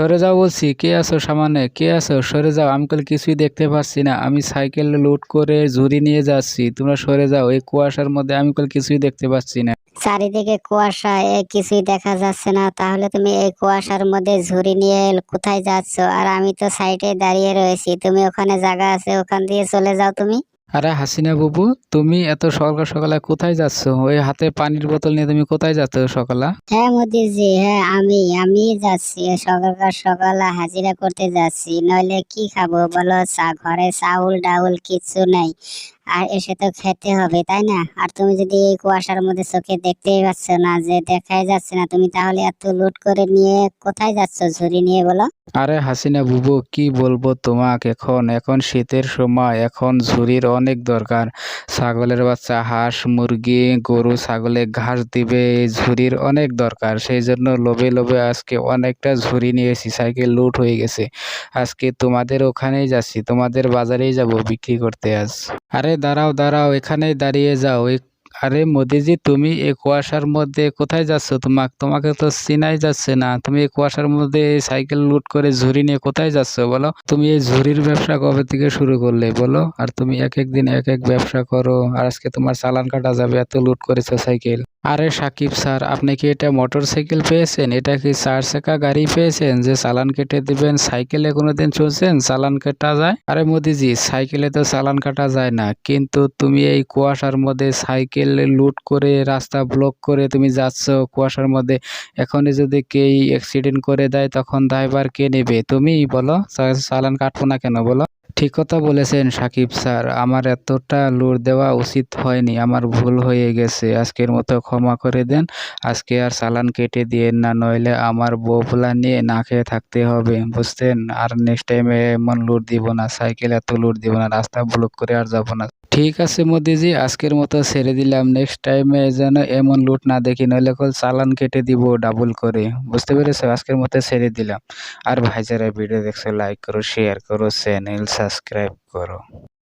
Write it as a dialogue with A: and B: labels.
A: সরে যাও বলছি, কে আছো সামনে? কে আছো? সরে যাও, আমি কল কিছুই দেখতে পাচ্ছি না। আমি সাইকেল লোড করে ঝুড়ি নিয়ে যাচ্ছি, তোমরা সরে যাও। এই কুয়াশার মধ্যে আমি কল কিছুই দেখতে পাচ্ছি না।
B: চারিদিকে কুয়াশা এ কিছুই দেখা যাচ্ছে না। তাহলে তুমি এই কুয়াশার মধ্যে ঝুড়ি নিয়ে কোথায় যাচ্ছ? আর আমি তো সাইডে দাঁড়িয়ে রয়েছি। তুমি ওখানে জায়গা আছে, ওখান দিয়ে চলে যাও তুমি।
A: আরে হাসিনা বাবু, তুমি এত সকাল সকালে কোথায় যাচ্ছ? ওই হাতে পানির বোতল নিয়ে তুমি কোথায় যাচ্ছ সকালে?
B: হ্যাঁ মোদিজি হ্যাঁ আমি আমি যাচ্ছি সকালকার সকালে হাজিরা করতে যাচ্ছি। নইলে কি খাব বলো? চা, ঘরে চাউল ডাউল কিছু নেই। আর এসে তো খেতে হবে, তাই না? আর তুমি যদি এই কুয়াশার মধ্যে চোখে দেখতেই পাচ্ছ না যে দেখাই যাচ্ছে না, তুমি তাহলে এত লুট করে নিয়ে কোথায় যাচ্ছ? ঝুড়ি নিয়ে বলো।
A: আরে হাসিনা বুবু, কি বলব তোমাকে? এখন এখন শীতের সময়, এখন ঝুড়ির অনেক দরকার। ছাগলের বাচ্চা, হাঁস, মুরগি, গরু, ছাগলে ঘাস দিবে, এই ঝুড়ির অনেক দরকার। সেই জন্য লোভে লোভে আজকে অনেকটা ঝুড়ি নিয়েছি, সাইকেল লুট হয়ে গেছে। আজকে তোমাদের ওখানেই যাচ্ছি, তোমাদের বাজারেই যাব বিক্রি করতে আজ। আরে দাঁড়াও দাঁড়াও এখানেই দাঁড়িয়ে যাও আরে মোদিজি, তুমি এই কুয়াশার মধ্যে কোথায় যাচ্ছ? তোমাকে তোমাকে তো চিনাই যাচ্ছে না। তুমি এই কুয়াশার মধ্যে সাইকেল লুট করে ঝুড়ি নিয়ে কোথায় যাচ্ছ বলো? তুমি এই ঝুড়ির ব্যবসা কবে থেকে শুরু করলে বলো? আর তুমি এক এক দিন এক এক ব্যবসা করো। আর আজকে তোমার চালান কাটা যাবে, এত লুট করেছ সাইকেল। আরে সাকিব স্যার, আপনি কি এটা মোটর সাইকেল পেয়েছেন? এটা কি চার চাকা গাড়ি পেয়েছেন যে চালান কেটে দিবেন? সাইকেলে কোনোদিন চলছেন? চালান কাটা যায়? আরে মোদিজি, সাইকেলে তো চালান কাটা যায় না। কিন্তু তুমি এই কুয়াশার মধ্যে সাইকেল লুট করে, রাস্তা ব্লক করে তুমি যাচ্ছ কুয়াশার মধ্যে, এখনই যদি কেই অ্যাক্সিডেন্ট করে দেয় তখন দায়ভার কে নেবে? তুমি বলো চালান কাটবো না কেন বলো? ঠিক কথা বলেছেন সাকিব স্যার, আমার এতটা লুট দেওয়া উচিত হয়নি, আমার ভুল হয়ে গেছে, আজকের মতো ক্ষমা করে দেন, আজকে আর চালান কেটে দিয়ে না, নইলে আমার বউফুলা নিয়ে না খেয়ে থাকতে হবে, বুঝতেন? আর নেক্সট টাইমে এমন লুট দিব না সাইকেল এত লুট দিব না, রাস্তা ব্লক করে আর যাব না। ঠিক আছে মোদিজি, আজকের মতো ছেড়ে দিলাম। নেক্সট টাইমে যেন এমন লুট না দেখি, নইলে কল চালান কেটে দিব ডাবল করে। বুঝতে পেরেছ? আজকের মতো ছেড়ে দিলাম। আর ভাই যারা ভিডিও দেখছ লাইক করো শেয়ার করো চ্যানেল সাবস্ক্রাইব করো।